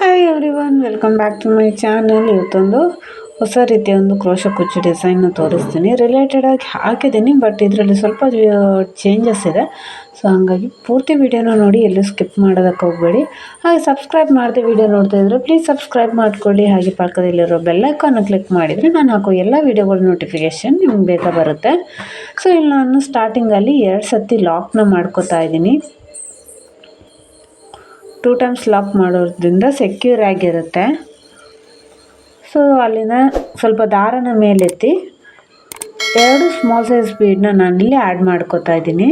Hi everyone welcome back to my channel ಇವತ್ತೊಂದು ಹೊಸ ರೀತಿಯ ಒಂದು ಕ್ರೋಶ ಕುಚ್ಚು ಡಿಸೈನ್ನ ತೋರಿಸ್ತೀನಿ. ರಿಲೇಟೆಡಾಗಿ ಹಾಕಿದ್ದೀನಿ ಬಟ್ ಇದರಲ್ಲಿ ಸ್ವಲ್ಪ ಚೇಂಜಸ್ ಇದೆ. ಸೊ ಹಂಗಾಗಿ ಪೂರ್ತಿ ವೀಡಿಯೋನ ನೋಡಿ, ಎಲ್ಲೂ ಸ್ಕಿಪ್ ಮಾಡೋದಕ್ಕೆ ಹೋಗಬೇಡಿ. ಹಾಗೆ ಸಬ್ಸ್ಕ್ರೈಬ್ ಮಾಡಿದೆ ವೀಡಿಯೋ ನೋಡ್ತಾ ಇದ್ದರೆ ಪ್ಲೀಸ್ ಸಬ್ಸ್ಕ್ರೈಬ್ ಮಾಡ್ಕೊಳ್ಳಿ. ಹಾಗೆ ಪಕ್ಕದಲ್ಲಿರೋ ಬೆಲ್ಲೈಕನ್ನು ಕ್ಲಿಕ್ ಮಾಡಿದರೆ ನಾನು ಹಾಕೋ ಎಲ್ಲ ವೀಡಿಯೋಗಳ ನೋಟಿಫಿಕೇಷನ್ ನಿಮ್ಗೆ ಬೇಗ ಬರುತ್ತೆ. ಸೊ ಇಲ್ಲಿ ನಾನು ಸ್ಟಾರ್ಟಿಂಗಲ್ಲಿ ಎರಡು ಸತಿ ಲಾಕ್ನ ಮಾಡ್ಕೋತಾ ಇದ್ದೀನಿ. ಟೂ ಟೈಮ್ಸ್ ಲಾಕ್ ಮಾಡೋದ್ರಿಂದ ಸೆಕ್ಯೂರ್ ಆಗಿರುತ್ತೆ. ಸೊ ಅಲ್ಲಿನ ಸ್ವಲ್ಪ ದಾರನ ಮೇಲೆತ್ತಿ ಎರಡು ಸ್ಮಾಲ್ ಸೈಜ್ ಬೀಡನ್ನ ನಾನಿಲ್ಲಿ ಆ್ಯಡ್ ಮಾಡ್ಕೋತಾ ಇದ್ದೀನಿ.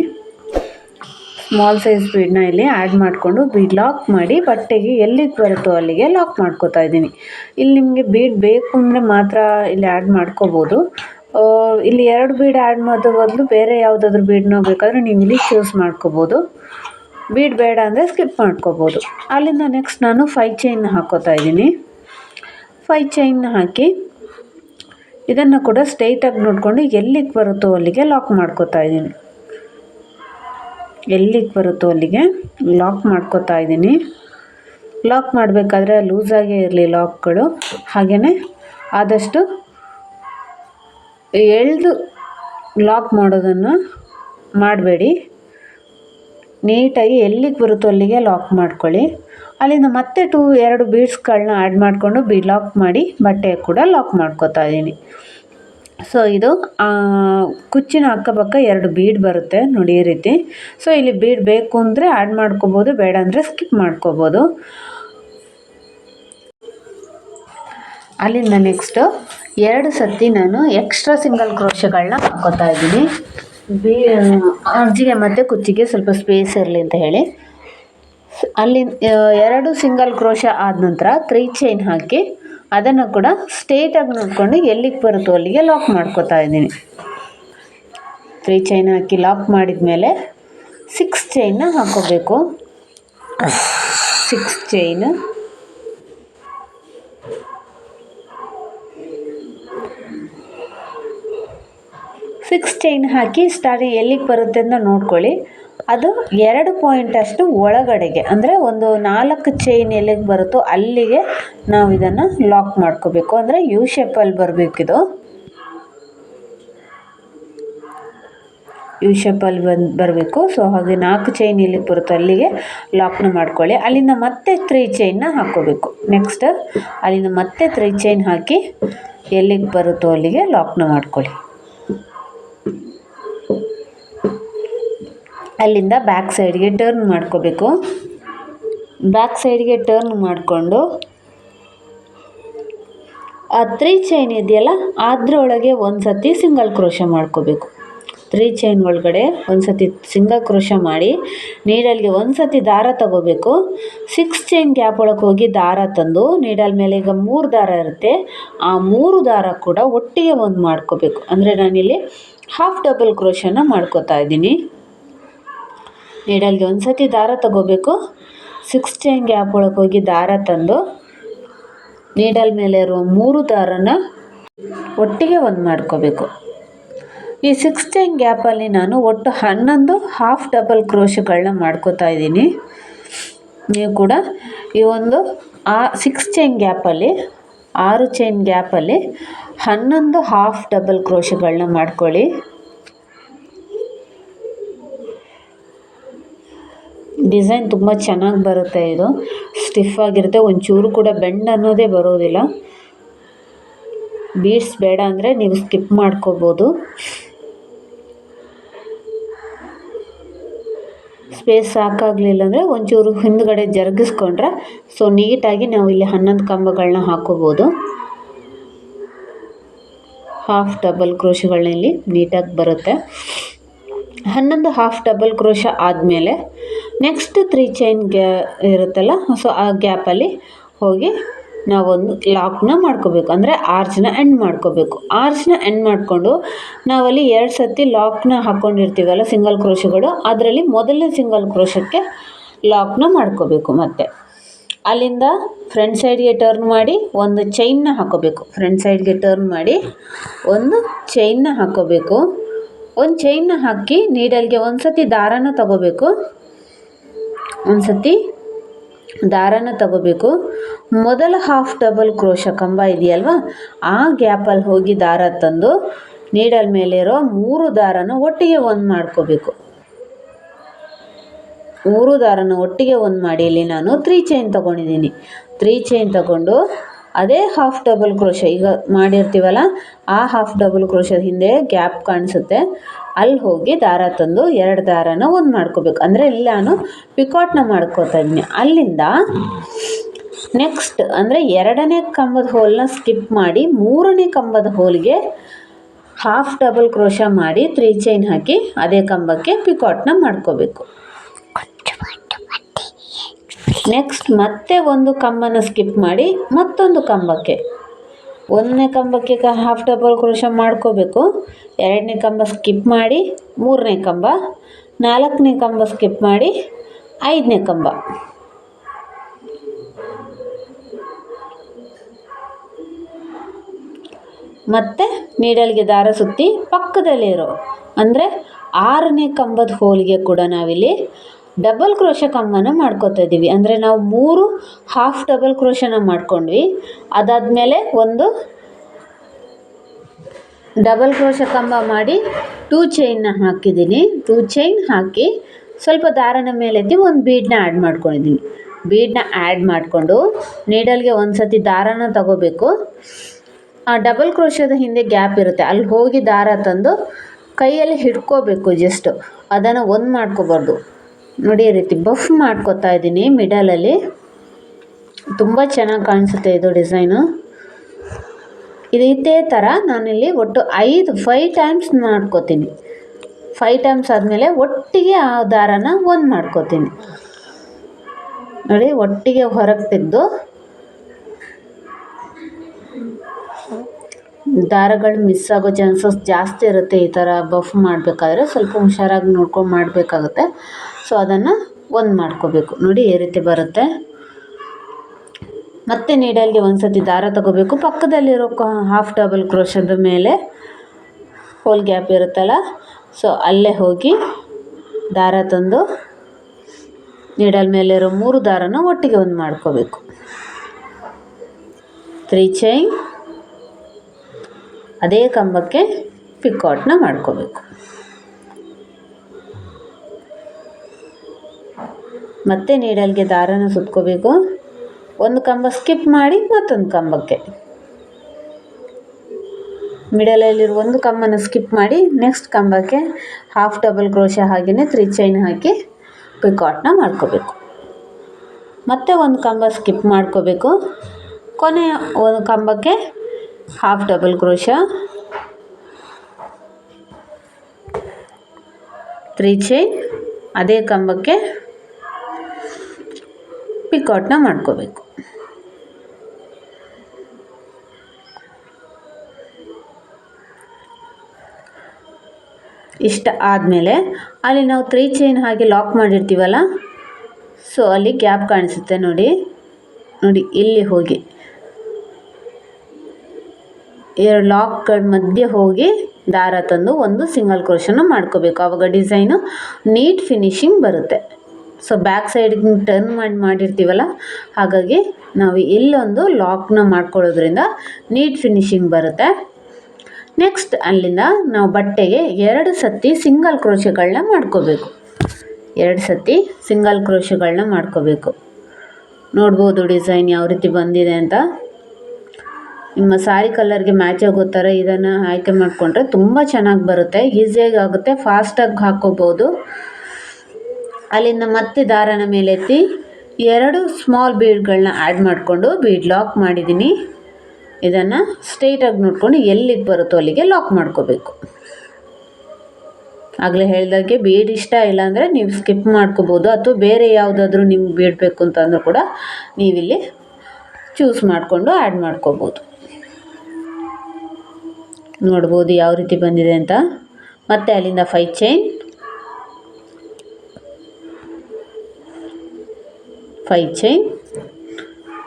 ಸ್ಮಾಲ್ ಸೈಜ್ ಬೀಡನ್ನ ಇಲ್ಲಿ ಆ್ಯಡ್ ಮಾಡಿಕೊಂಡು ಬೀಡ್ ಲಾಕ್ ಮಾಡಿ ಬಟ್ಟೆಗೆ ಎಲ್ಲಿಗೆ ಬರುತ್ತೋ ಅಲ್ಲಿಗೆ ಲಾಕ್ ಮಾಡ್ಕೋತಾ ಇದ್ದೀನಿ. ಇಲ್ಲಿ ನಿಮಗೆ ಬೀಡ್ ಬೇಕು ಅಂದರೆ ಮಾತ್ರ ಇಲ್ಲಿ ಆ್ಯಡ್ ಮಾಡ್ಕೋಬೋದು. ಇಲ್ಲಿ ಎರಡು ಬೀಡ್ ಆ್ಯಡ್ ಮಾಡೋ ಬದಲು ಬೇರೆ ಯಾವುದಾದ್ರೂ ಬೀಡ್ನ ಬೇಕಾದರೆ ನೀವು ಇಲ್ಲಿ ಚೂಸ್ ಮಾಡ್ಕೋಬೋದು. ಬೀಡ್ ಬೇಡ ಅಂದರೆ ಸ್ಕಿಪ್ ಮಾಡ್ಕೋಬೋದು. ಅಲ್ಲಿಂದ ನೆಕ್ಸ್ಟ್ ನಾನು ಫೈ ಚೈನ್ ಹಾಕೋತಾ ಇದ್ದೀನಿ. ಫೈ ಚೈನ್ ಹಾಕಿ ಇದನ್ನು ಕೂಡ ಸ್ಟ್ರೈಟಾಗಿ ನೋಡಿಕೊಂಡು ಎಲ್ಲಿಗೆ ಬರುತ್ತೋ ಅಲ್ಲಿಗೆ ಲಾಕ್ ಮಾಡ್ಕೋತಾ ಇದ್ದೀನಿ. ಎಲ್ಲಿಗೆ ಬರುತ್ತೋ ಅಲ್ಲಿಗೆ ಲಾಕ್ ಮಾಡ್ಕೋತಾ ಇದ್ದೀನಿ. ಲಾಕ್ ಮಾಡಬೇಕಾದ್ರೆ ಲೂಸಾಗೇ ಇರಲಿ ಲಾಕ್ಗಳು ಹಾಗೆಯೇ ಆದಷ್ಟು ಎಳೆದು ಲಾಕ್ ಮಾಡೋದನ್ನು ಮಾಡಬೇಡಿ. ನೀಟಾಗಿ ಎಲ್ಲಿಗೆ ಬರುತ್ತೋ ಅಲ್ಲಿಗೆ ಲಾಕ್ ಮಾಡ್ಕೊಳ್ಳಿ. ಅಲ್ಲಿಂದ ಮತ್ತೆ ಟೂ ಎರಡು ಬೀಡ್ಸ್ಗಳನ್ನ ಆ್ಯಡ್ ಮಾಡಿಕೊಂಡು ಬಿ ಲಾಕ್ ಮಾಡಿ ಬಟ್ಟೆ ಕೂಡ ಲಾಕ್ ಮಾಡ್ಕೋತಾ ಇದ್ದೀನಿ. ಸೊ ಇದು ಕುಚ್ಚಿನ ಅಕ್ಕಪಕ್ಕ ಎರಡು ಬೀಡ್ ಬರುತ್ತೆ ನೋಡಿ ಈ ರೀತಿ. ಸೊ ಇಲ್ಲಿ ಬೀಡ್ ಬೇಕು ಅಂದರೆ ಆ್ಯಡ್ ಮಾಡ್ಕೋಬೋದು, ಬೇಡ ಅಂದರೆ ಸ್ಕಿಪ್ ಮಾಡ್ಕೋಬೋದು. ಅಲ್ಲಿಂದ ನೆಕ್ಸ್ಟು ಎರಡು ಸತಿ ನಾನು ಎಕ್ಸ್ಟ್ರಾ ಸಿಂಗಲ್ ಕ್ರೋಶಗಳನ್ನ ಹಾಕೋತಾ ಇದ್ದೀನಿ. ಬೀ ಅರ್ಜಿಗೆ ಮತ್ತು ಕುಚ್ಚಿಗೆ ಸ್ವಲ್ಪ ಸ್ಪೇಸ್ ಇರಲಿ ಅಂತ ಹೇಳಿ. ಅಲ್ಲಿ ಎರಡು ಸಿಂಗಲ್ ಕ್ರೋಶ ಆದ ನಂತರ ತ್ರೀ ಚೈನ್ ಹಾಕಿ ಅದನ್ನು ಕೂಡ ಸ್ಟ್ರೇಟಾಗಿ ನೋಡಿಕೊಂಡು ಎಲ್ಲಿಗೆ ಬರುತ್ತೋ ಅಲ್ಲಿಗೆ ಲಾಕ್ ಮಾಡ್ಕೋತಾ ಇದ್ದೀನಿ. ತ್ರೀ ಚೈನ್ ಹಾಕಿ ಲಾಕ್ ಮಾಡಿದ ಮೇಲೆ ಸಿಕ್ಸ್ ಚೈನ್ನ ಹಾಕೋಬೇಕು. ಸಿಕ್ಸ್ ಚೈನ್ ಸಿಕ್ಸ್ ಚೈನ್ ಹಾಕಿ ಸ್ಟಾರಿ ಎಲ್ಲಿಗೆ ಬರುತ್ತೆ ಅಂತ ನೋಡ್ಕೊಳ್ಳಿ. ಅದು ಎರಡು ಪಾಯಿಂಟಷ್ಟು ಒಳಗಡೆಗೆ, ಅಂದರೆ ಒಂದು ನಾಲ್ಕು ಚೈನ್ ಎಲ್ಲಿಗೆ ಬರುತ್ತೋ ಅಲ್ಲಿಗೆ ನಾವು ಇದನ್ನು ಲಾಕ್ ಮಾಡ್ಕೋಬೇಕು. ಅಂದರೆ ಯು ಶೇಪಲ್ಲಿ ಬರಬೇಕಿದು ಯು ಶೇಪಲ್ಲಿ ಬಂದು, ಬರಬೇಕು. ಸೊ ಹಾಗೆ ನಾಲ್ಕು ಚೈನ್ ಎಲ್ಲಿಗೆ ಬರುತ್ತೋ ಅಲ್ಲಿಗೆ ಲಾಕ್ನ ಮಾಡ್ಕೊಳ್ಳಿ. ಅಲ್ಲಿಂದ ಮತ್ತೆ ತ್ರೀ ಚೈನ್ನ ಹಾಕ್ಕೋಬೇಕು. ನೆಕ್ಸ್ಟ್ ಅಲ್ಲಿಂದ ಮತ್ತೆ ತ್ರೀ ಚೈನ್ ಹಾಕಿ ಎಲ್ಲಿಗೆ ಬರುತ್ತೋ ಅಲ್ಲಿಗೆ ಲಾಕ್ನ ಮಾಡ್ಕೊಳ್ಳಿ. ಅಲ್ಲಿಂದ ಬ್ಯಾಕ್ ಸೈಡ್ಗೆ ಟರ್ನ್ ಮಾಡ್ಕೋಬೇಕು. ಬ್ಯಾಕ್ ಸೈಡ್ಗೆ ಟರ್ನ್ ಮಾಡಿಕೊಂಡು ಆ ತ್ರೀ ಚೈನ್ ಇದೆಯಲ್ಲ, ಅದರೊಳಗೆ ಒಂದು ಸತಿ ಸಿಂಗಲ್ ಕ್ರೋಶ ಮಾಡ್ಕೋಬೇಕು. ತ್ರೀ ಚೈನ್ ಒಳಗಡೆ ಒಂದು ಸತಿ ಸಿಂಗಲ್ ಕ್ರೋಶ ಮಾಡಿ ನೀಡಲ್ಗೆ ಒಂದು ಸತಿ ದಾರ ತಗೋಬೇಕು. ಸಿಕ್ಸ್ ಚೈನ್ ಗ್ಯಾಪ್ ಒಳಗೆ ಹೋಗಿ ದಾರ ತಂದು ನೀಡಲ್ ಮೇಲೆ ಈಗ ಮೂರು ದಾರ ಇರುತ್ತೆ. ಆ ಮೂರು ದಾರ ಕೂಡ ಒಟ್ಟಿಗೆ ಒಂದು ಮಾಡ್ಕೋಬೇಕು. ಅಂದರೆ ನಾನಿಲ್ಲಿ ಹಾಫ್ ಡಬಲ್ ಕ್ರೋಶನ ಮಾಡ್ಕೋತಾ ಇದ್ದೀನಿ. ನೀಡಲ್ಗೆ ಒಂದು ಸತಿ ದಾರ ತಗೋಬೇಕು. ಸಿಕ್ಸ್ ಚೈನ್ ಗ್ಯಾಪ್ ಒಳಗೆ ಹೋಗಿ ದಾರ ತಂದು ನೀಡಲ್ ಮೇಲೆ ಇರುವ ಮೂರು ದಾರನ ಒಟ್ಟಿಗೆ ಒಂದು ಮಾಡ್ಕೋಬೇಕು. ಈ ಸಿಕ್ಸ್ ಚೈನ್ ಗ್ಯಾಪಲ್ಲಿ ನಾನು ಒಟ್ಟು ಹನ್ನೊಂದು ಹಾಫ್ ಡಬಲ್ ಕ್ರೋಶಗಳನ್ನ ಮಾಡ್ಕೋತಾ ಇದ್ದೀನಿ. ನೀವು ಕೂಡ ಈ ಒಂದು ಆ ಸಿಕ್ಸ್ ಚೈನ್ ಗ್ಯಾಪಲ್ಲಿ ಆರು ಚೈನ್ ಗ್ಯಾಪಲ್ಲಿ ಹನ್ನೊಂದು ಹಾಫ್ ಡಬಲ್ ಕ್ರೋಶಗಳನ್ನ ಮಾಡ್ಕೊಳ್ಳಿ. ಡಿಸೈನ್ ತುಂಬ ಚೆನ್ನಾಗಿ ಬರುತ್ತೆ ಇದು. ಸ್ಟಿಫ್ ಆಗಿರುತ್ತೆ. ಒಂಚೂರು ಕೂಡ ಬೆಂಡ್ ಅನ್ನೋದೇ ಬರೋದಿಲ್ಲ. ಬೀಡ್ಸ್ ಬೇಡ ಅಂದರೆ ನೀವು ಸ್ಕಿಪ್ ಮಾಡ್ಕೋಬೋದು. ಸ್ಪೇಸ್ ಸಾಕಾಗಲಿಲ್ಲ ಅಂದರೆ ಒಂಚೂರು ಹಿಂದ್ಗಡೆ ಜರುಗಿಸ್ಕೊಂಡ್ರೆ, ಸೊ ನೀಟಾಗಿ ನಾವು ಇಲ್ಲಿ ಹನ್ನೊಂದು ಕಂಬಗಳನ್ನ ಹಾಕೋಬೋದು. ಹಾಫ್ ಡಬಲ್ ಕ್ರೋಶಗಳನ್ನ ನೀಟಾಗಿ ಬರುತ್ತೆ. ಹನ್ನೊಂದು ಹಾಫ್ ಡಬಲ್ ಕ್ರೋಶ ಆದಮೇಲೆ ನೆಕ್ಸ್ಟ್ ತ್ರೀ ಚೈನ್ ಗ್ಯಾ ಇರುತ್ತಲ್ಲ ಸೊ ಆ ಗ್ಯಾಪಲ್ಲಿ ಹೋಗಿ ನಾವೊಂದು ಲಾಕ್ನ ಮಾಡ್ಕೋಬೇಕು. ಅಂದರೆ ಆರ್ಚ್ನ ಎಂಡ್ ಮಾಡ್ಕೋಬೇಕು. ಆರ್ಚ್ನ ಎಂಡ್ ಮಾಡಿಕೊಂಡು ನಾವಲ್ಲಿ ಎರಡು ಸತಿ ಲಾಕ್ನ ಹಾಕ್ಕೊಂಡಿರ್ತೀವಲ್ಲ ಸಿಂಗಲ್ ಕ್ರೋಶಗಳು ಅದರಲ್ಲಿ ಮೊದಲನೇ ಸಿಂಗಲ್ ಕ್ರೋಶಕ್ಕೆ ಲಾಕ್ನ ಮಾಡ್ಕೋಬೇಕು ಮತ್ತೆ. ಅಲ್ಲಿಂದ ಫ್ರಂಟ್ ಸೈಡ್ಗೆ ಟರ್ನ್ ಮಾಡಿ ಒಂದು ಚೈನ್ನ ಹಾಕೋಬೇಕು. ಫ್ರಂಟ್ ಸೈಡ್ಗೆ ಟರ್ನ್ ಮಾಡಿ ಒಂದು ಚೈನ್ನ ಹಾಕೋಬೇಕು. ಒಂದು ಚೈನ್ನ ಹಾಕಿ ನೀಡಲ್ಗೆ ಒಂದು ಸತಿ ದಾರನ ತಗೋಬೇಕು. ಒಂದು ಸತಿ ದಾರನ ತಗೋಬೇಕು. ಮೊದಲ ಹಾಫ್ ಡಬಲ್ ಕ್ರೋಶ ಕಂಬ ಇದೆಯಲ್ವ? ಆ ಗ್ಯಾಪಲ್ಲಿ ಹೋಗಿ ದಾರ ತಂದು ನೀಡಲ್ ಮೇಲೆ ಇರೋ ಮೂರು ದಾರನ ಒಟ್ಟಿಗೆ ಒಂದು ಮಾಡ್ಕೋಬೇಕು. ಮೂರು ದಾರನ ಒಟ್ಟಿಗೆ ಒಂದು ಮಾಡಿ. ಇಲ್ಲಿ ನಾನು ತ್ರೀ ಚೈನ್ ತೊಗೊಂಡಿದ್ದೀನಿ. ತ್ರೀ ಚೈನ್ ತಗೊಂಡು ಅದೇ ಹಾಫ್ ಡಬಲ್ ಕ್ರೋಶ ಈಗ ಮಾಡಿರ್ತೀವಲ್ಲ, ಆ ಹಾಫ್ ಡಬಲ್ ಕ್ರೋಶದ ಹಿಂದೆ ಗ್ಯಾಪ್ ಕಾಣಿಸುತ್ತೆ. ಅಲ್ಲಿ ಹೋಗಿ ದಾರ ತಂದು ಎರಡು ದಾರನ ಒಂದು ಮಾಡ್ಕೋಬೇಕು. ಅಂದರೆ ಇಲ್ಲಿ ಪಿಕಾಟ್ನ ಮಾಡ್ಕೋತಾ ಇದ್ದೀನಿ ಅಲ್ಲಿಂದ ನೆಕ್ಸ್ಟ್ ಅಂದರೆ ಎರಡನೇ ಕಂಬದ ಹೋಲನ್ನ ಸ್ಕಿಪ್ ಮಾಡಿ ಮೂರನೇ ಕಂಬದ ಹೋಲ್ಗೆ ಹಾಫ್ ಡಬಲ್ ಕ್ರೋಶ ಮಾಡಿ ತ್ರೀ ಚೈನ್ ಹಾಕಿ ಅದೇ ಕಂಬಕ್ಕೆ ಪಿಕಾಟ್ನ ಮಾಡ್ಕೋಬೇಕು. ನೆಕ್ಸ್ಟ್ ಮತ್ತೆ ಒಂದು ಕಂಬನ ಸ್ಕಿಪ್ ಮಾಡಿ ಮತ್ತೊಂದು ಕಂಬಕ್ಕೆ. ಒಂದನೇ ಕಂಬಕ್ಕೆ ಹಾಫ್ ಡಬಲ್ ಕ್ರೋಶ ಮಾಡ್ಕೋಬೇಕು. ಎರಡನೇ ಕಂಬ ಸ್ಕಿಪ್ ಮಾಡಿ, ಮೂರನೇ ಕಂಬ, ನಾಲ್ಕನೇ ಕಂಬ ಸ್ಕಿಪ್ ಮಾಡಿ, ಐದನೇ ಕಂಬ. ಮತ್ತೆ ನೀಡಲ್ಗೆ ದಾರ ಸುತ್ತಿ ಪಕ್ಕದಲ್ಲಿರೋ, ಅಂದರೆ ಆರನೇ ಕಂಬದ ಹೋಲಿಗೆ ಕೂಡ ನಾವಿಲ್ಲಿ ಡಬಲ್ ಕ್ರೋಶ ಕಂಬನ ಮಾಡ್ಕೋತಾ ಇದ್ದೀವಿ. ಅಂದರೆ ನಾವು ಮೂರು ಹಾಫ್ ಡಬಲ್ ಕ್ರೋಶನ ಮಾಡ್ಕೊಂಡ್ವಿ. ಅದಾದಮೇಲೆ ಒಂದು ಡಬಲ್ ಕ್ರೋಶ ಕಂಬ ಮಾಡಿ ಟೂ ಚೈನ್ನ ಹಾಕಿದ್ದೀನಿ. ಟೂ ಚೈನ್ ಹಾಕಿ ಸ್ವಲ್ಪ ದಾರನ ಮೇಲೆತ್ತಿ ಒಂದು ಬೀಡನ್ನ ಆ್ಯಡ್ ಮಾಡ್ಕೊಂಡಿದ್ದೀನಿ. ಬೀಡನ್ನ ಆ್ಯಡ್ ಮಾಡಿಕೊಂಡು ನೀಡಲ್ಗೆ ಒಂದು ಸತಿ ದಾರನ ತಗೋಬೇಕು. ಆ ಡಬಲ್ ಕ್ರೋಶದ ಹಿಂದೆ ಗ್ಯಾಪ್ ಇರುತ್ತೆ. ಅಲ್ಲಿ ಹೋಗಿ ದಾರ ತಂದು ಕೈಯಲ್ಲಿ ಹಿಡ್ಕೋಬೇಕು ಜಸ್ಟು ಅದನ್ನು ಒಂದು ಮಾಡ್ಕೋಬಾರ್ದು. ನೋಡಿ, ಈ ರೀತಿ ಬಫ್ ಮಾಡ್ಕೊತಾ ಇದ್ದೀನಿ ಮಿಡಲಲ್ಲಿ ತುಂಬ ಚೆನ್ನಾಗಿ ಕಾಣಿಸುತ್ತೆ ಇದು ಡಿಸೈನು ಇದು ಥರ ನಾನಿಲ್ಲಿ ಒಟ್ಟು ಐದು ಫೈ ಟೈಮ್ಸ್ ಮಾಡ್ಕೋತೀನಿ. ಫೈ ಟೈಮ್ಸ್ ಆದಮೇಲೆ ಒಟ್ಟಿಗೆ ಆ ದಾರನ ಒಂದು ಮಾಡ್ಕೋತೀನಿ. ನೋಡಿ, ಒಟ್ಟಿಗೆ ಹೊರಗೆ ತೆಗೆದು. ದಾರಗಳು ಮಿಸ್ ಆಗೋ ಚಾನ್ಸಸ್ ಜಾಸ್ತಿ ಇರುತ್ತೆ ಈ ಥರ ಬಫ್ ಮಾಡಬೇಕಾದ್ರೆ. ಸ್ವಲ್ಪ ಹುಷಾರಾಗಿ ನೋಡ್ಕೊಂಡು ಮಾಡಬೇಕಾಗುತ್ತೆ. ಸೊ ಅದನ್ನು ಒಂದು ಮಾಡ್ಕೋಬೇಕು. ನೋಡಿ, ಈ ರೀತಿ ಬರುತ್ತೆ. ಮತ್ತೆ ನೀಡಲ್ಲಿ ಒಂದು ಸತಿ ದಾರ ತಗೋಬೇಕು. ಪಕ್ಕದಲ್ಲಿರೋ ಹಾಫ್ ಡಬಲ್ ಕ್ರೋಶದ ಮೇಲೆ ಹೋಲ್ ಗ್ಯಾಪ್ ಇರುತ್ತಲ್ಲ, ಸೊ ಅಲ್ಲೇ ಹೋಗಿ ದಾರ ತಂದು ನೀಡಲ್ ಮೇಲಿರೋ ಮೂರು ದಾರನ ಒಟ್ಟಿಗೆ ಒಂದು ಮಾಡ್ಕೋಬೇಕು. ತ್ರೀ ಚೈನ್ ಅದೇ ಕಂಬಕ್ಕೆ ಪಿಕಾಟ್ನ ಮಾಡ್ಕೋಬೇಕು. ಮತ್ತೆ ನೀಡಲ್ಗೆ ದಾರನ ಸುತ್ಕೋಬೇಕು. ಒಂದು ಕಂಬ ಸ್ಕಿಪ್ ಮಾಡಿ ಮತ್ತೊಂದು ಕಂಬಕ್ಕೆ. ಮಿಡಲಲ್ಲಿರುವ ಒಂದು ಕಂಬನ ಸ್ಕಿಪ್ ಮಾಡಿ ನೆಕ್ಸ್ಟ್ ಕಂಬಕ್ಕೆ ಹಾಫ್ ಡಬಲ್ ಕ್ರೋಶ ಹಾಗೆಯೇ ತ್ರೀ ಚೈನ್ ಹಾಕಿ ಪಿಕಾಟ್ನ ಮಾಡ್ಕೋಬೇಕು. ಮತ್ತೆ ಒಂದು ಕಂಬ ಸ್ಕಿಪ್ ಮಾಡ್ಕೋಬೇಕು. ಕೊನೆಯ ಒಂದು ಕಂಬಕ್ಕೆ half double crochet three chain ಅದೇ ಕಂಬಕ್ಕೆ ಪಿಕಾಟ್ನ ಮಾಡ್ಕೋಬೇಕು. ಇಷ್ಟ ಆದಮೇಲೆ ಅಲ್ಲಿ ನಾವು ತ್ರೀ ಚೈನ್ ಹಾಗೆ ಲಾಕ್ ಮಾಡಿರ್ತೀವಲ್ಲ, ಸೊ ಅಲ್ಲಿ ಗ್ಯಾಪ್ ಕಾಣಿಸುತ್ತೆ ನೋಡಿ. ನೋಡಿ, ಇಲ್ಲಿ ಹೋಗಿ. ಎರಡು ಲಾಕ್ಗಳ ಮಧ್ಯೆ ಹೋಗಿ ದಾರ ತಂದು ಒಂದು ಸಿಂಗಲ್ ಕ್ರೋಶನ್ನು ಮಾಡ್ಕೋಬೇಕು. ಆವಾಗ ಡಿಸೈನು ನೀಟ್ ಫಿನಿಶಿಂಗ್ ಬರುತ್ತೆ. ಸೊ ಬ್ಯಾಕ್ ಸೈಡ್ಗೆ ಟರ್ನ್ ಮಾಡಿ, ಮಾಡಿರ್ತೀವಲ್ಲ? ಹಾಗಾಗಿ ನಾವು ಇಲ್ಲೊಂದು ಲಾಕ್ನ ಮಾಡ್ಕೊಳ್ಳೋದ್ರಿಂದ ನೀಟ್ ಫಿನಿಶಿಂಗ್ ಬರುತ್ತೆ. ನೆಕ್ಸ್ಟ್ ಅಲ್ಲಿಂದ ನಾವು ಬಟ್ಟೆಗೆ ಎರಡು ಸತಿ ಸಿಂಗಲ್ ಕ್ರೋಶಗಳನ್ನ ಮಾಡ್ಕೋಬೇಕು. ಎರಡು ಸತಿ ಸಿಂಗಲ್ ಕ್ರೋಶಗಳನ್ನ ಮಾಡ್ಕೋಬೇಕು. ನೋಡ್ಬೋದು ಡಿಸೈನ್ ಯಾವ ರೀತಿ ಬಂದಿದೆ ಅಂತ. ನಿಮ್ಮ ಸಾರಿ ಕಲರ್ಗೆ ಮ್ಯಾಚ್ ಆಗೋ ಥರ ಇದನ್ನು ಆಯ್ಕೆ ಮಾಡಿಕೊಂಡ್ರೆ ತುಂಬ ಚೆನ್ನಾಗಿ ಬರುತ್ತೆ. ಈಸಿಯಾಗಿ ಆಗುತ್ತೆ. ಫಾಸ್ಟಾಗಿ ಹಾಕ್ಕೋಬೋದು. ಅಲ್ಲಿಂದ ಮತ್ತೆ ದಾರನ ಮೇಲೆತ್ತಿ ಎರಡು ಸ್ಮಾಲ್ ಬೀಡ್ಗಳನ್ನ ಆ್ಯಡ್ ಮಾಡಿಕೊಂಡು ಬೀಡ್ ಲಾಕ್ ಮಾಡಿದ್ದೀನಿ. ಇದನ್ನು ಸ್ಟ್ರೈಟಾಗಿ ನೋಡ್ಕೊಂಡು ಎಲ್ಲಿಗೆ ಬರುತ್ತೋ ಅಲ್ಲಿಗೆ ಲಾಕ್ ಮಾಡ್ಕೋಬೇಕು. ಆಗಲೇ ಹೇಳಿದಾಗೆ ಬೀಡ್ ಇಷ್ಟ ಇಲ್ಲ ಅಂದರೆ ನೀವು ಸ್ಕಿಪ್ ಮಾಡ್ಕೋಬೋದು. ಅಥವಾ ಬೇರೆ ಯಾವುದಾದ್ರೂ ನಿಮ್ಗೆ ಬೀಡ್ ಬೇಕು ಅಂತಂದರೂ ಕೂಡ ನೀವಿಲ್ಲಿ ಚೂಸ್ ಮಾಡಿಕೊಂಡು ಆ್ಯಡ್ ಮಾಡ್ಕೋಬೋದು. ನೋಡ್ಬೋದು ಯಾವ ರೀತಿ ಬಂದಿದೆ ಅಂತ. ಮತ್ತು ಅಲ್ಲಿಂದ ಫೈ ಚೈನ್ ಫೈ ಚೈನ್.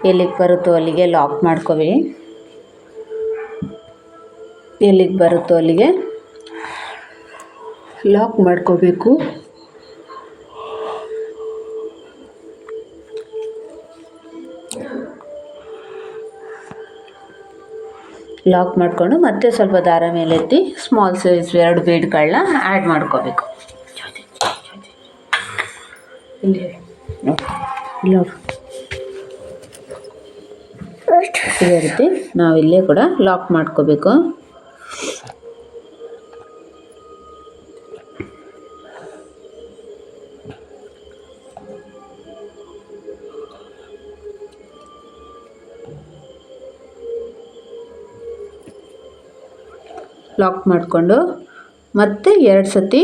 ಎಲ್ಲಿಗೆ ಬರುತ್ತೋ ಅಲ್ಲಿಗೆ ಲಾಕ್ ಮಾಡ್ಕೊಬೇಡಿ. ಎಲ್ಲಿಗೆ ಬರುತ್ತೋ ಅಲ್ಲಿಗೆ ಲಾಕ್ ಮಾಡ್ಕೋಬೇಕು. ಲಾಕ್ ಮಾಡಿಕೊಂಡು ಮತ್ತೆ ಸ್ವಲ್ಪ ದಾರ ಮೇಲೆತ್ತಿ ಸ್ಮಾಲ್ ಸೈಜ್ ಎರಡು ಬೀಡ್ಗಳನ್ನ ಆ್ಯಡ್ ಮಾಡ್ಕೋಬೇಕು. ಇಲ್ಲಿ ನೋಡು ಇದೇ ರೀತಿ ನಾವು ಇಲ್ಲೇ ಕೂಡ ಲಾಕ್ ಮಾಡ್ಕೋಬೇಕು. ಲಾಕ್ ಮಾಡಿಕೊಂಡು ಮತ್ತೆ ಎರಡು ಸತಿ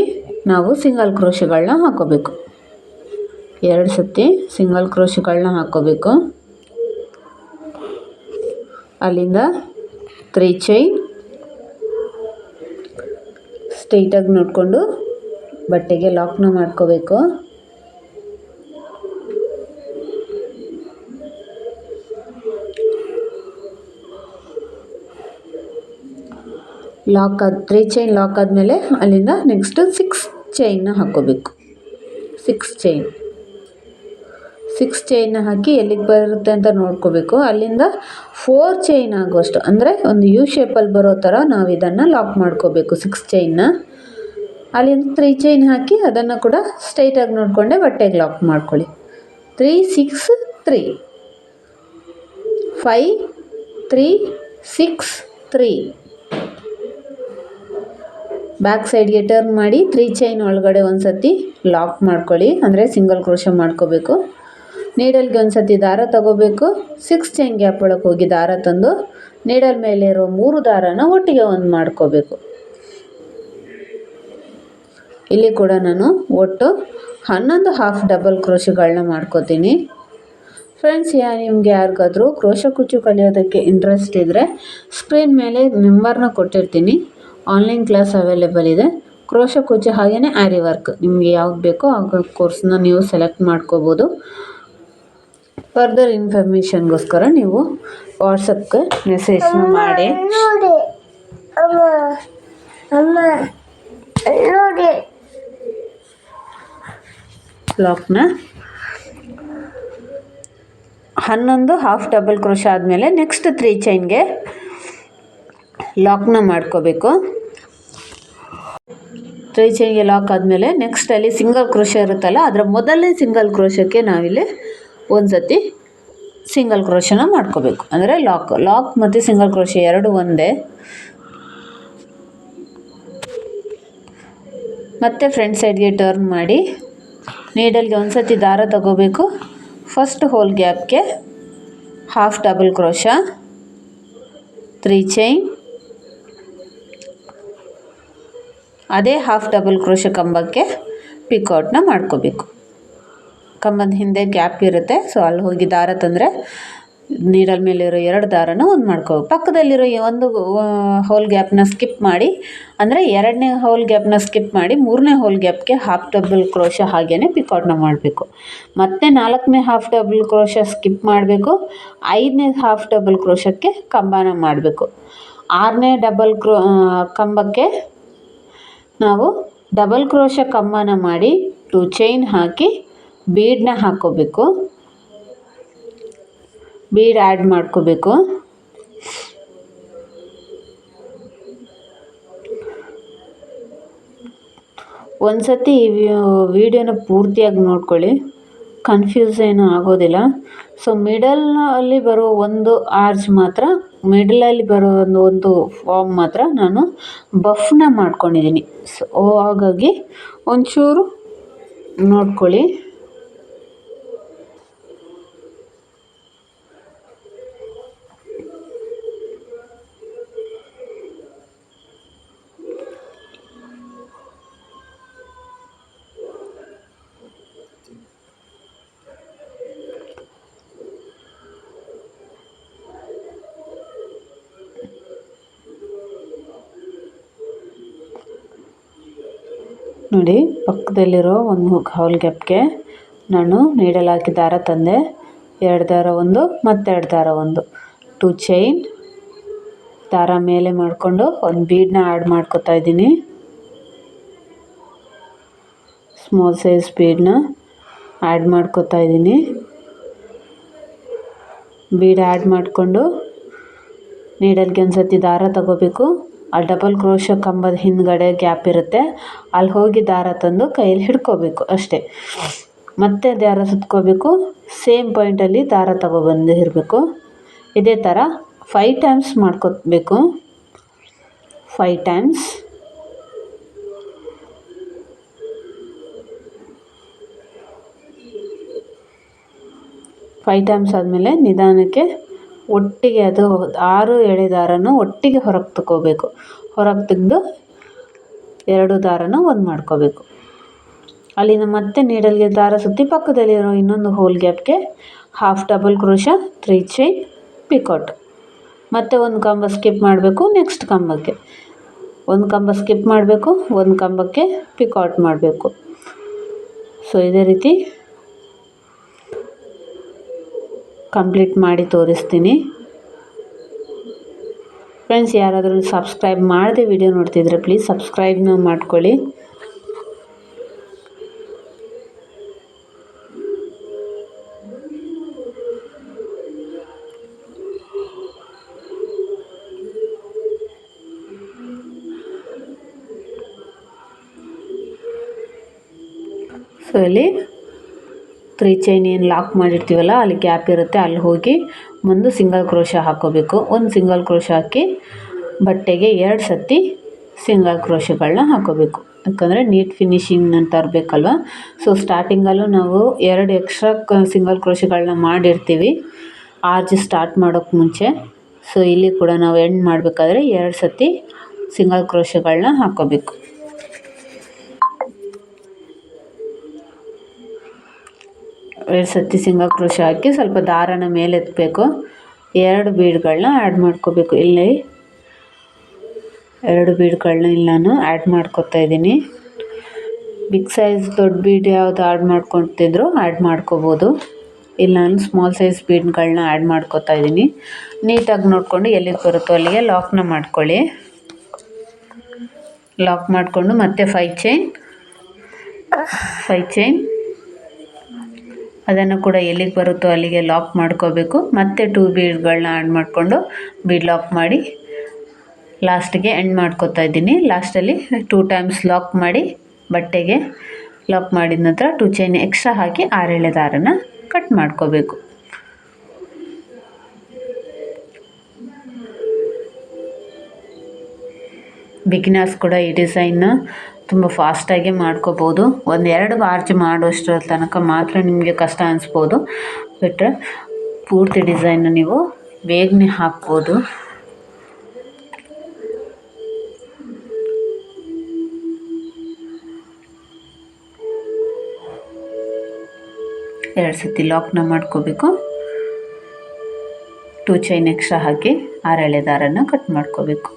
ನಾವು ಸಿಂಗಲ್ ಕ್ರೋಶಗಳನ್ನ ಹಾಕೋಬೇಕು. ಎರಡು ಸತಿ ಸಿಂಗಲ್ ಕ್ರೋಶಗಳನ್ನ ಹಾಕ್ಕೋಬೇಕು. ಅಲ್ಲಿಂದ ತ್ರೀ ಚೈನ್ ಸ್ಟ್ರೈಟಾಗಿ ನೋಡಿಕೊಂಡು ಬಟ್ಟೆಗೆ ಲಾಕ್ನ ಮಾಡ್ಕೋಬೇಕು. ಲಾಕ್ ಆದ, ತ್ರೀ ಚೈನ್ ಲಾಕ್ ಆದಮೇಲೆ ಅಲ್ಲಿಂದ ನೆಕ್ಸ್ಟ್ ಸಿಕ್ಸ್ ಚೈನ್ನ ಹಾಕ್ಕೋಬೇಕು. Six chain. ಸಿಕ್ಸ್ ಚೈನ್ ಹಾಕಿ ಎಲ್ಲಿಗೆ ಬರುತ್ತೆ ಅಂತ ನೋಡ್ಕೋಬೇಕು. ಅಲ್ಲಿಂದ ಫೋರ್ ಚೈನ್ ಆಗೋಷ್ಟು ಅಂದರೆ ಒಂದು ಯು ಶೇಪಲ್ಲಿ ಬರೋ ಥರ ನಾವು ಇದನ್ನು ಲಾಕ್ ಮಾಡ್ಕೋಬೇಕು ಸಿಕ್ಸ್ ಚೈನ್ನ ಅಲ್ಲಿಂದ ತ್ರೀ ಚೈನ್ ಹಾಕಿ ಅದನ್ನು ಕೂಡ ಸ್ಟ್ರೈಟಾಗಿ ನೋಡಿಕೊಂಡೆ ಬಟ್ಟೆಗೆ ಲಾಕ್ ಮಾಡ್ಕೊಳ್ಳಿ. Three six three five three six three back ಸೈಡ್ಗೆ ಟರ್ನ್ ಮಾಡಿ ತ್ರೀ ಚೈನ್ ಒಳಗಡೆ ಒಂದು ಸತಿ ಲಾಕ್ ಮಾಡ್ಕೊಳ್ಳಿ, ಅಂದರೆ ಸಿಂಗಲ್ ಕ್ರೋಶ ಮಾಡ್ಕೋಬೇಕು. ನೀಡಲ್ಗೆ ಒಂದು ಸತಿ ದಾರ ತಗೋಬೇಕು. ಸಿಕ್ಸ್ ಚೈನ್ ಗ್ಯಾಪ್ ಒಳಗೆ ಹೋಗಿ ದಾರ ತಂದು ನೀಡಲ್ ಮೇಲೆ ಇರೋ ಮೂರು ದಾರನ ಒಟ್ಟಿಗೆ ಒಂದು ಮಾಡ್ಕೋಬೇಕು. ಇಲ್ಲಿ ಕೂಡ ನಾನು ಒಟ್ಟು ಹನ್ನೊಂದು ಹಾಫ್ ಡಬಲ್ ಕ್ರೋಶಗಳನ್ನ ಮಾಡ್ಕೋತೀನಿ. ಫ್ರೆಂಡ್ಸ್ ಯಾ ನಿಮಗೆ ಯಾರಿಗಾದರೂ ಕ್ರೋಶ ಕುಚ್ಚು ಕಲಿಯೋದಕ್ಕೆ ಇಂಟ್ರೆಸ್ಟ್ ಇದ್ದರೆ ಸ್ಕ್ರೀನ್ ಮೇಲೆ ನಂಬರ್ನ ಕೊಟ್ಟಿರ್ತೀನಿ. ಆನ್ಲೈನ್ ಕ್ಲಾಸ್ ಅವೈಲೇಬಲ್ ಇದೆ. ಕ್ರೋಶ ಕುಚ್ಚು ಹಾಗೆಯೇ ಆರಿ ವರ್ಕ್ ನಿಮಗೆ ಯಾವ್ದು ಬೇಕೋ ಆ ಕೋರ್ಸ್ನ ನೀವು ಸೆಲೆಕ್ಟ್ ಮಾಡ್ಕೋಬೋದು. ಫರ್ದರ್ ಇನ್ಫಾರ್ಮೇಷನ್ಗೋಸ್ಕರ ನೀವು ವಾಟ್ಸಪ್ಗೆ ಮೆಸೇಜ್ನ ಮಾಡಿ. ಲಾಕ್ನ ಹನ್ನೊಂದು ಹಾಫ್ ಡಬಲ್ ಕ್ರೋಶ ಆದಮೇಲೆ ನೆಕ್ಸ್ಟ್ ತ್ರೀ ಚೈನ್ಗೆ ಲಾಕ್ನ ಮಾಡ್ಕೋಬೇಕು. ತ್ರೀ ಚೈನ್ಗೆ ಲಾಕ್ ಆದಮೇಲೆ ನೆಕ್ಸ್ಟ್ ಅಲ್ಲಿ ಸಿಂಗಲ್ ಕ್ರೋಶ ಇರುತ್ತಲ್ಲ ಅದರ ಮೊದಲನೇ ಸಿಂಗಲ್ ಕ್ರೋಶಕ್ಕೆ ನಾವಿಲ್ಲಿ ಒಂದು ಸತಿ ಸಿಂಗಲ್ ಕ್ರೋಶನ ಮಾಡ್ಕೋಬೇಕು. ಅಂದರೆ ಲಾಕ್ ಲಾಕ್ ಮತ್ತು ಸಿಂಗಲ್ ಕ್ರೋಶ ಎರಡು ಒಂದೇ. ಮತ್ತೆ ಫ್ರಂಟ್ ಸೈಡ್ಗೆ ಟರ್ನ್ ಮಾಡಿ ನೀಡಲ್ಗೆ ಒಂದು ಸತಿ ದಾರ ತಗೋಬೇಕು. First hole ಗ್ಯಾಪ್ಗೆ half double crochet three chain ಅದೇ ಹಾಫ್ ಡಬಲ್ ಕ್ರೋಶ ಕಂಬಕ್ಕೆ ಪಿಕೌಟ್ನ ಮಾಡ್ಕೋಬೇಕು. ಕಂಬದ ಹಿಂದೆ ಗ್ಯಾಪ್ ಇರುತ್ತೆ. ಸೊ ಅಲ್ಲಿ ಹೋಗಿ ದಾರ ತಂದರೆ ನೀಡಲ್ ಮೇಲಿರೋ ಎರಡು ದಾರನ ಒಂದು ಮಾಡ್ಕೋ ಪಕ್ಕದಲ್ಲಿರೋ ಒಂದು ಹೋಲ್ ಗ್ಯಾಪ್ನ ಸ್ಕಿಪ್ ಮಾಡಿ, ಅಂದರೆ ಎರಡನೇ ಹೋಲ್ ಗ್ಯಾಪ್ನ ಸ್ಕಿಪ್ ಮಾಡಿ ಮೂರನೇ ಹೋಲ್ ಗ್ಯಾಪ್ಗೆ ಹಾಫ್ ಡಬಲ್ ಕ್ರೋಶ ಹಾಗೇ ಪಿಕೌಟ್ನ ಮಾಡಬೇಕು. ಮತ್ತು ನಾಲ್ಕನೇ ಹಾಫ್ ಡಬಲ್ ಕ್ರೋಶ ಸ್ಕಿಪ್ ಮಾಡಬೇಕು. ಐದನೇ ಹಾಫ್ ಡಬಲ್ ಕ್ರೋಶಕ್ಕೆ ಕಂಬನ ಮಾಡಬೇಕು. ಆರನೇ ಡಬಲ್ ಕ್ರೋ ಕಂಬಕ್ಕೆ ನಾವು ಡಬಲ್ ಕ್ರೋಶ ಕಂಬನ ಮಾಡಿ ಟು ಚೈನ್ ಹಾಕಿ ಬೀಡನ್ನ ಹಾಕ್ಕೋಬೇಕು ಬೀಡ್ ಆ್ಯಡ್ ಮಾಡ್ಕೋಬೇಕು. ಒಂದು ಸತಿ ವಿಡಿಯೋನ ಪೂರ್ತಿಯಾಗಿ ನೋಡ್ಕೊಳ್ಳಿ. ಕನ್ಫ್ಯೂಸ್ ಏನೂ ಆಗೋದಿಲ್ಲ. ಸೊ, ಮಿಡಲ್ನಲ್ಲಿ ಬರೋ ಒಂದು ಆರ್ಚ್ ಮಾತ್ರ, ಮಿಡಲಲ್ಲಿ ಬರೋ ಒಂದು ಒಂದು ಫಾರ್ಮ್ ಮಾತ್ರ ನಾನು ಬಫ್ನ ಮಾಡ್ಕೊಂಡಿದ್ದೀನಿ. ಸೊ, ಹಾಗಾಗಿ ಒಂಚೂರು ನೋಡ್ಕೊಳ್ಳಿ. ನೋಡಿ, ಪಕ್ಕದಲ್ಲಿರೋ ಒಂದು ಹೌಲ್ ಗ್ಯಾಪ್ಗೆ ನಾನು ನೀಡಲ್ ಹಾಕಿ ದಾರ ತಂದೆ. ಎರಡು ದಾರ ಒಂದು ಮತ್ತೆರಡು ದಾರ ಒಂದು. ಟು ಚೈನ್ ದಾರ ಮೇಲೆ ಮಾಡಿಕೊಂಡು ಒಂದು ಬೀಡನ್ನ ಆ್ಯಡ್ ಮಾಡ್ಕೊತಾ ಇದ್ದೀನಿ. ಸ್ಮಾಲ್ ಸೈಜ್ ಬೀಡನ್ನ ಆ್ಯಡ್ ಮಾಡ್ಕೊತಾ ಇದ್ದೀನಿ. ಬೀಡ್ ಆ್ಯಡ್ ಮಾಡಿಕೊಂಡು ನೀಡಲ್ಗೆ ಒಂದು ಸತಿ ದಾರ ತಗೋಬೇಕು. ಆ ಡಬಲ್ ಕ್ರೋಶ ಕಂಬದ ಹಿಂದುಗಡೆ ಗ್ಯಾಪ್ ಇರುತ್ತೆ. ಅಲ್ಲಿ ಹೋಗಿ ದಾರ ತಂದು ಕೈಯಲ್ಲಿ ಹಿಡ್ಕೋಬೇಕು ಅಷ್ಟೇ. ಮತ್ತೆ ದಾರ ಸುತ್ಕೋಬೇಕು. ಸೇಮ್ ಪಾಯಿಂಟಲ್ಲಿ ದಾರ ತಗೊಬಂದು ಇರಬೇಕು. ಇದೇ ಥರ ಫೈವ್ ಟೈಮ್ಸ್ ಮಾಡ್ಕೋಬೇಕು. ಫೈವ್ ಟೈಮ್ಸ್ ಫೈ ಟೈಮ್ಸ್ ಆದಮೇಲೆ ನಿಧಾನಕ್ಕೆ ಒಟ್ಟಿಗೆ ಅದು ಆರು ಎಳೆ ದಾರನೂ ಒಟ್ಟಿಗೆ ಹೊರಗೆ ತಗೋಬೇಕು ಹೊರಗೆ ತೆಗೆದು ಎರಡು ದಾರನ ಒಂದು ಮಾಡ್ಕೋಬೇಕು. ಅಲ್ಲಿನ ಮತ್ತೆ ನೀಡಲ್ಗೆ ದಾರ ಸುತ್ತಿ ಪಕ್ಕದಲ್ಲಿರೋ ಇನ್ನೊಂದು hole ಗ್ಯಾಪ್ಗೆ half double crochet three chain picot ಮತ್ತೆ ಒಂದು ಕಂಬ ಸ್ಕಿಪ್ ಮಾಡಬೇಕು ನೆಕ್ಸ್ಟ್ ಕಂಬಕ್ಕೆ. ಒಂದು ಕಂಬ ಸ್ಕಿಪ್ ಮಾಡಬೇಕು, ಒಂದು ಕಂಬಕ್ಕೆ ಪಿಕೌಟ್ ಮಾಡಬೇಕು. ಸೊ ಇದೇ ರೀತಿ ಕಂಪ್ಲೀಟ್ ಮಾಡಿ ತೋರಿಸ್ತೀನಿ. ಫ್ರೆಂಡ್ಸ್ ಯಾರಾದರೂ ಸಬ್ಸ್ಕ್ರೈಬ್ ಮಾಡದೆ ವಿಡಿಯೋ ನೋಡ್ತಿದ್ರೆ ಪ್ಲೀಸ್ ಸಬ್ಸ್ಕ್ರೈಬ್ನ ಮಾಡ್ಕೊಳ್ಳಿ. ಸೊ ಇಲ್ಲಿ ತ್ರೀ ಚೈನ್ ಏನು ಲಾಕ್ ಮಾಡಿರ್ತೀವಲ್ಲ, ಅಲ್ಲಿ ಗ್ಯಾಪ್ ಇರುತ್ತೆ, ಅಲ್ಲಿ ಹೋಗಿ ಒಂದು ಸಿಂಗಲ್ ಕ್ರೋಶ ಹಾಕೋಬೇಕು. ಒಂದು ಸಿಂಗಲ್ ಕ್ರೋಶ ಹಾಕಿ ಬಟ್ಟೆಗೆ ಎರಡು ಸತಿ ಸಿಂಗಲ್ ಕ್ರೋಶಗಳನ್ನ ಹಾಕೋಬೇಕು. ಯಾಕಂದರೆ ನೀಟ್ ಫಿನಿಶಿಂಗ್ನ ತರಬೇಕಲ್ವ ಸೊ ಸ್ಟಾರ್ಟಿಂಗಲ್ಲೂ ನಾವು ಎರಡು ಎಕ್ಸ್ಟ್ರಾ ಕ ಸಿಂಗಲ್ ಕ್ರೋಶಗಳನ್ನ ಮಾಡಿರ್ತೀವಿ. ಆರ್ಜ್ ಸ್ಟಾರ್ಟ್ ಮಾಡೋಕ್ಕೆ ಮುಂಚೆ. ಸೊ ಇಲ್ಲಿ ಕೂಡ ನಾವು ಎಂಡ್ ಮಾಡಬೇಕಾದ್ರೆ ಎರಡು ಸತಿ ಸಿಂಗಲ್ ಕ್ರೋಶಗಳನ್ನ ಹಾಕ್ಕೋಬೇಕು ಎರಡು ಸತಿ ಸಿಂಗಲ್ ಕ್ರೋಶ ಹಾಕಿ ಸ್ವಲ್ಪ ದಾರನ ಮೇಲೆ ಎತ್ತಬೇಕು ಎರಡು ಬೀಡ್ಗಳನ್ನ ಆ್ಯಡ್ ಮಾಡ್ಕೋಬೇಕು. ಇಲ್ಲಿ ಎರಡು ಬೀಡ್ಗಳನ್ನ ಇಲ್ಲಿ ನಾನು ಆ್ಯಡ್ ಮಾಡ್ಕೊತಾ ಇದ್ದೀನಿ. ಬಿಗ್ ಸೈಜ್ ದೊಡ್ಡ ಬೀಡ್ ಯಾವುದು ಆ್ಯಡ್ ಮಾಡ್ಕೊತಿದ್ರು ಆ್ಯಡ್ ಮಾಡ್ಕೋಬೋದು. ಇಲ್ಲಿ ನಾನು ಸ್ಮಾಲ್ ಸೈಜ್ ಬೀಡ್ಗಳನ್ನ ಆ್ಯಡ್ ಮಾಡ್ಕೊತಾ ಇದ್ದೀನಿ. ನೀಟಾಗಿ ನೋಡಿಕೊಂಡು ಎಲ್ಲಿಗೆ ಬರುತ್ತೋ ಅಲ್ಲಿಗೆ ಲಾಕ್ನ ಮಾಡ್ಕೊಳ್ಳಿ. ಲಾಕ್ ಮಾಡಿಕೊಂಡು ಮತ್ತೆ ಫೈ ಚೈನ್ ಫೈ ಚೈನ್ ಅದನ್ನು ಕೂಡ ಎಲ್ಲಿಗೆ ಬರುತ್ತೋ ಅಲ್ಲಿಗೆ ಲಾಕ್ ಮಾಡ್ಕೋಬೇಕು. ಮತ್ತು ಟೂ ಬೀಡ್ಗಳನ್ನ ಆ್ಯಡ್ ಮಾಡಿಕೊಂಡು ಬೀಡ್ ಲಾಕ್ ಮಾಡಿ ಲಾಸ್ಟಿಗೆ ಎಂಡ್ ಮಾಡ್ಕೊತಾ ಇದ್ದೀನಿ. ಲಾಸ್ಟಲ್ಲಿ ಟೂ ಟೈಮ್ಸ್ ಲಾಕ್ ಮಾಡಿ ಬಟ್ಟೆಗೆ ಲಾಕ್ ಮಾಡಿದ ನಂತರ ಟೂ ಚೈನ್ ಎಕ್ಸ್ಟ್ರಾ ಹಾಕಿ ಆರೇಳೆ ದಾರನ ಕಟ್ ಮಾಡ್ಕೋಬೇಕು. ಬಿಗಿನರ್ಸ್ ಕೂಡ ಈ ಡಿಸೈನ್ನ ತುಂಬ ಫಾಸ್ಟಾಗಿ ಮಾಡ್ಕೋಬೋದು ಒಂದು ಎರಡು ಮಾಡೋಷ್ಟರ ತನಕ ಮಾತ್ರ ನಿಮಗೆ ಕಷ್ಟ ಅನಿಸ್ಬೋದು. ಬಿಟ್ಟರೆ ಪೂರ್ತಿ ಡಿಸೈನ್ನ ನೀವು ಬೇಗನೆ ಹಾಕ್ಬೋದು. ಎರಡು ಸತಿ ಲಾಕ್ನ ಮಾಡ್ಕೋಬೇಕು. ಟೂ ಚೈನ್ ಎಕ್ಸ್ಟ್ರಾ ಹಾಕಿ ಆರಳೆ ದಾರನ ಕಟ್ ಮಾಡ್ಕೋಬೇಕು.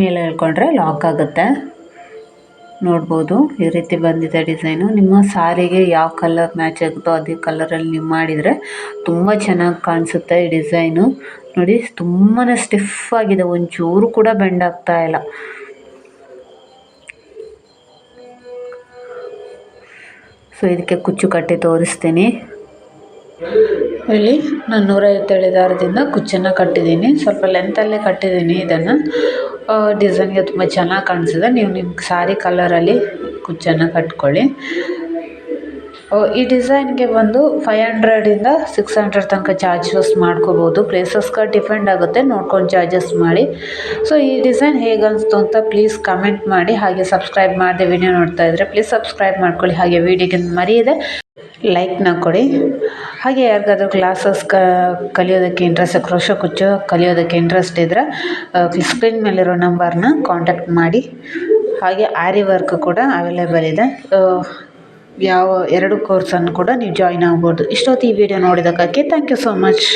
ಮೇಲೆ ಹೇಳ್ಕೊಂಡ್ರೆ ಲಾಕ್ ಆಗುತ್ತೆ. ನೋಡ್ಬೋದು, ಈ ರೀತಿ ಬಂದಿದೆ ಡಿಸೈನು ನಿಮ್ಮ ಸಾರಿಗೆ ಯಾವ ಕಲರ್ ಮ್ಯಾಚ್ ಆಗುತ್ತೋ ಅದೇ ಕಲರಲ್ಲಿ ನೀವು ಮಾಡಿದರೆ ತುಂಬ ಚೆನ್ನಾಗಿ ಕಾಣಿಸುತ್ತೆ ಈ ಡಿಸೈನು ನೋಡಿ ತುಂಬಾ ಸ್ಟಿಫ್ ಆಗಿದೆ. ಒಂಚೂರು ಕೂಡ ಬೆಂಡ್ ಆಗ್ತಾ ಇಲ್ಲ. ಸೊ ಇದಕ್ಕೆ ಕುಚ್ಚು ಕಟ್ಟಿ ತೋರಿಸ್ತೀನಿ. ಇಲ್ಲಿ ನಾನು ನೂರೈವತ್ತೇಳು ದಾರದಿಂದ ಕುಚ್ಚನ್ನು ಕಟ್ಟಿದ್ದೀನಿ. ಸ್ವಲ್ಪ ಲೆಂತಲ್ಲೇ ಕಟ್ಟಿದ್ದೀನಿ ಇದನ್ನು. ಡಿಸೈನ್ಗೆ ತುಂಬ ಚೆನ್ನಾಗಿ ಕಾಣಿಸಿದೆ. ನೀವು ನಿಮ್ಮ ಸಾರಿ ಕಲರಲ್ಲಿ ಕುಚ್ಚನ್ನು ಕಟ್ಕೊಳ್ಳಿ. ಈ ಡಿಸೈನ್ಗೆ ಬಂದು ಫೈವ್ ಹಂಡ್ರೆಡಿಂದ ಸಿಕ್ಸ್ ಹಂಡ್ರೆಡ್ ತನಕ ಚಾರ್ಜಸ್ ಮಾಡ್ಕೋಬೋದು. ಪ್ಲೇಸಸ್ಗೆ ಡಿಪೆಂಡ್ ಆಗುತ್ತೆ. ನೋಡ್ಕೊಂಡು ಚಾರ್ಜಸ್ ಮಾಡಿ. ಸೊ ಈ ಡಿಸೈನ್ ಹೇಗೆ ಅಂತ ಪ್ಲೀಸ್ ಕಮೆಂಟ್ ಮಾಡಿ. ಹಾಗೆ ಸಬ್ಸ್ಕ್ರೈಬ್ ಮಾಡಿದೆ ವಿಡಿಯೋ ನೋಡ್ತಾ ಇದ್ದರೆ ಪ್ಲೀಸ್ ಸಬ್ಸ್ಕ್ರೈಬ್ ಮಾಡ್ಕೊಳ್ಳಿ. ಹಾಗೆ ವಿಡಿಯೋಗೆ ಮರೆಯದೆ. ಲೈಕ್ನ ಕೊಡಿ. ಹಾಗೆ ಯಾರಿಗಾದ್ರೂ ಕ್ಲಾಸಸ್ ಕಲಿಯೋದಕ್ಕೆ ಇಂಟ್ರೆಸ್ಟ್ ಕ್ರೋಶ ಕುಚ್ಚು ಕಲಿಯೋದಕ್ಕೆ ಇಂಟ್ರೆಸ್ಟ್ ಇದ್ದರೆ ಸ್ಕ್ರೀನ್ ಮೇಲಿರೋ ನಂಬರ್ನ ಕಾಂಟ್ಯಾಕ್ಟ್ ಮಾಡಿ. ಹಾಗೆ ಆರಿ ವರ್ಕ್ ಕೂಡ ಅವೈಲೇಬಲ್ ಇದೆ. ಯಾವ, ಎರಡು ಕೋರ್ಸನ್ನು ಕೂಡ ನೀವು ಜಾಯ್ನ್ ಆಗ್ಬೋದು. ಇಷ್ಟೊತ್ತು ಈ ವಿಡಿಯೋ ನೋಡಿದ್ದಕ್ಕಾಗಿ ಥ್ಯಾಂಕ್ ಯು ಸೋ ಮಚ್